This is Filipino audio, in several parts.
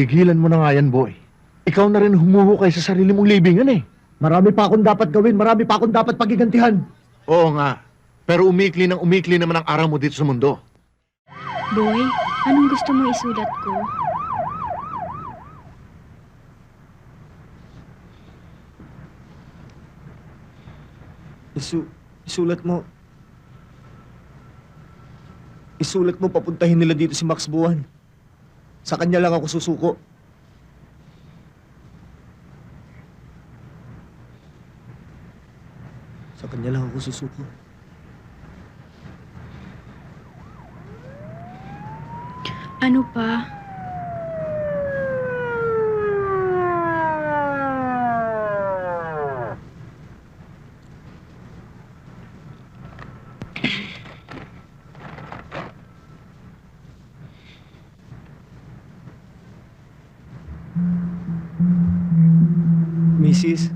Tigilan mo na nga yan, boy. Ikaw na rin humuhukay sa sarili mong libingan eh. Marami pa akong dapat gawin, marami pa akong dapat pagigantihan. Oo nga. Pero umikli ng umikli naman ang araw mo dito sa mundo. Boy, anong gusto mo isulat ko? Isu isulat mo. Isulat mo papuntahin nila dito si Max Buwan. Sa kanya lang ako susuko. Sa kanya lang ako susuko. Ano pa? Mrs.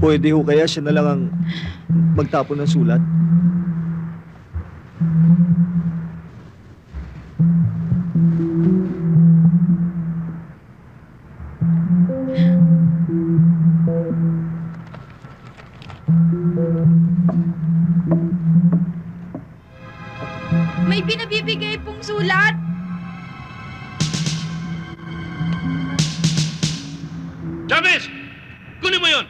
Pwede ho kaya siya na lang ang magtapon ng sulat? May pinabibigay pong sulat? Chavez! Kunin mo yun!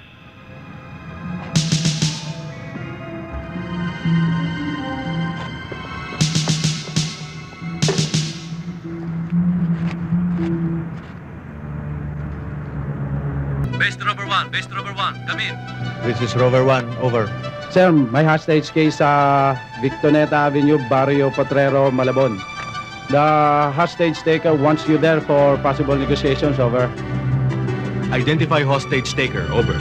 Base to Rover 1, base to Rover 1, come in. This is Rover 1, over. Sir, may hostage case sa Victoneta Avenue, Barrio Potrero, Malabon. The hostage taker wants you there for possible negotiations, over. Identify hostage taker, over.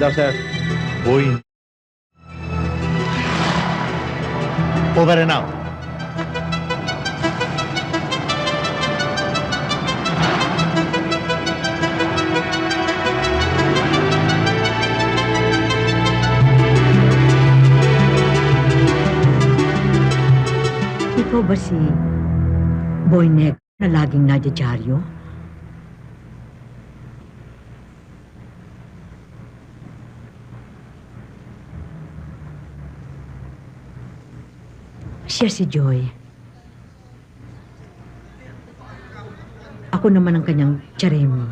Daw, sir. Boy. Over and out. Ikaw ba si Boynek na laging nadidyaryo? Siya si Joy. Ako naman ang kanyang Jeremy.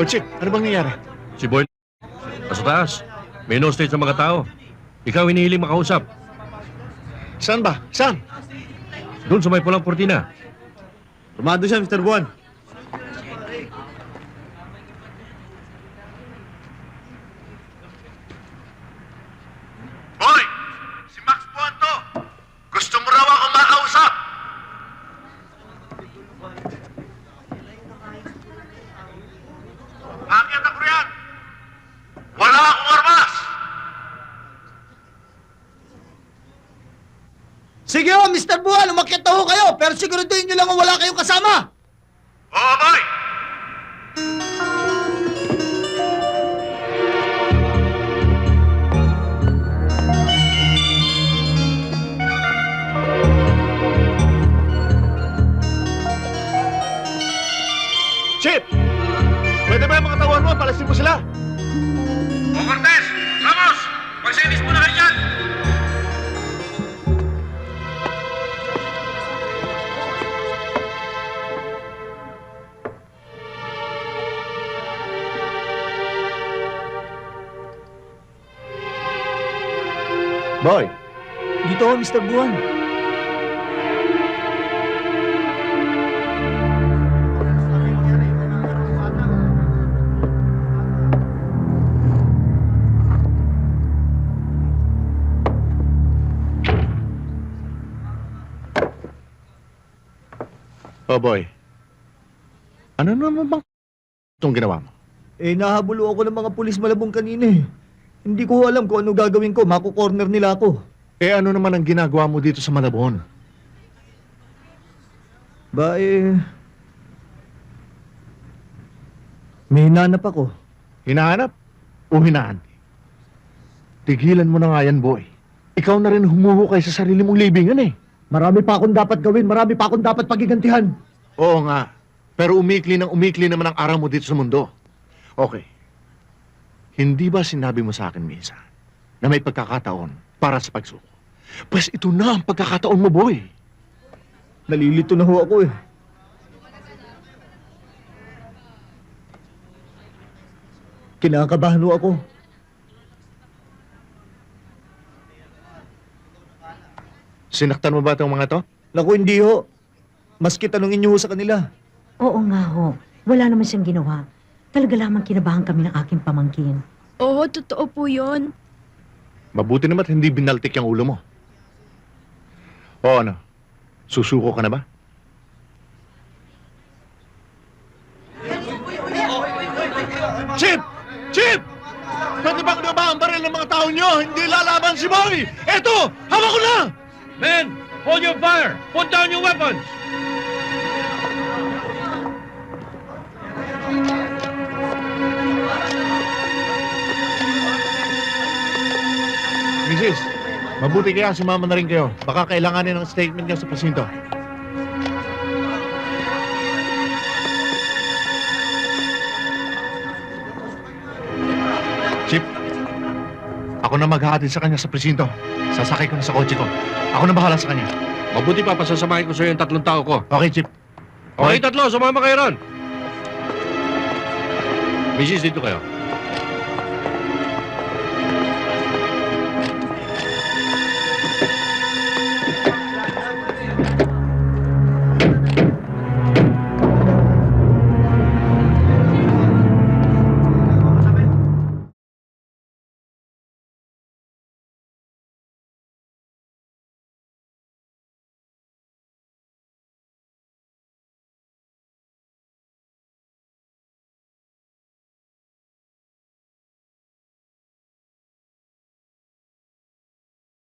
O, Chip, ano bang nangyari? Si Boy, nasa taas. May no stage ng mga tao. Ikaw hinihiling makausap. Saan ba? Saan? Doon sa may pulang portina. Rumado siya, Mr. Buwan. Boy! Si Max Puanto! Gusto mo raw ako makausap! Bakit ako riyan? Wala akong armas! Sige ho, Mr. Buwan, umakyat na ho kayo, pero siguraduhin nyo lang kung wala kayong kasama. Oo, boy! Chip! Pwede ba yung mga tawag mo? Palasin mo sila! O Cortez! Ramos! Magsinis mo Boy! Dito ho, Mr. Buwan. Oh, boy. Ano naman bang itong ginawa mo? Eh, nahabulo ako ng mga pulis malabong kanina eh. Hindi ko alam kung ano gagawin ko, mako-corner nila ako. Eh, ano naman ang ginagawa mo dito sa Malabon? Ba eh... May hinanap ako. Hinahanap o hinahanti? Tigilan mo na nga yan, boy. Ikaw na rin humuhukay sa sarili mong libingan eh. Marami pa akong dapat gawin, marami pa akong dapat pagigantihan. Oo nga. Pero umikli ng umikli naman ang araw mo dito sa mundo. Okay. Hindi ba sinabi mo sa akin minsan na may pagkakataon para sa pagsuko? Pues ito na ang pagkakataon mo, boy. Nalilito na ho ako eh. Kinakabahan ho ako. Sinaktan mo ba itong mga to? Naku, hindi ho. Maski tanungin niyo ho sa kanila. Oo nga ho. Wala naman siyang ginawa. Talaga lamang kinabahan kami ng aking pamangkin. Oo, totoo po yun. Mabuti naman at hindi binaltik yung ulo mo. O ano? Susuko ka na ba? Chip! Chip! Pwede bang ba ang baril ng mga tao nyo? Hindi lalaban si Boy! Eto! Hawak ko na! Men, hold your fire! Put down your weapons! Mabuti kaya sumama na rin kayo. Baka kailanganin ng statement niyo sa pasinto. Chip, ako na maghahatid sa kanya sa presinto. Sasakay ko na sa kotse ko. Ako na bahala sa kanya. Mabuti pa, pasasamahin ko sa'yo yung tatlong tao ko. Okay, Chip. Okay, tatlo, sumama kayo ron. Mrs., dito kayo.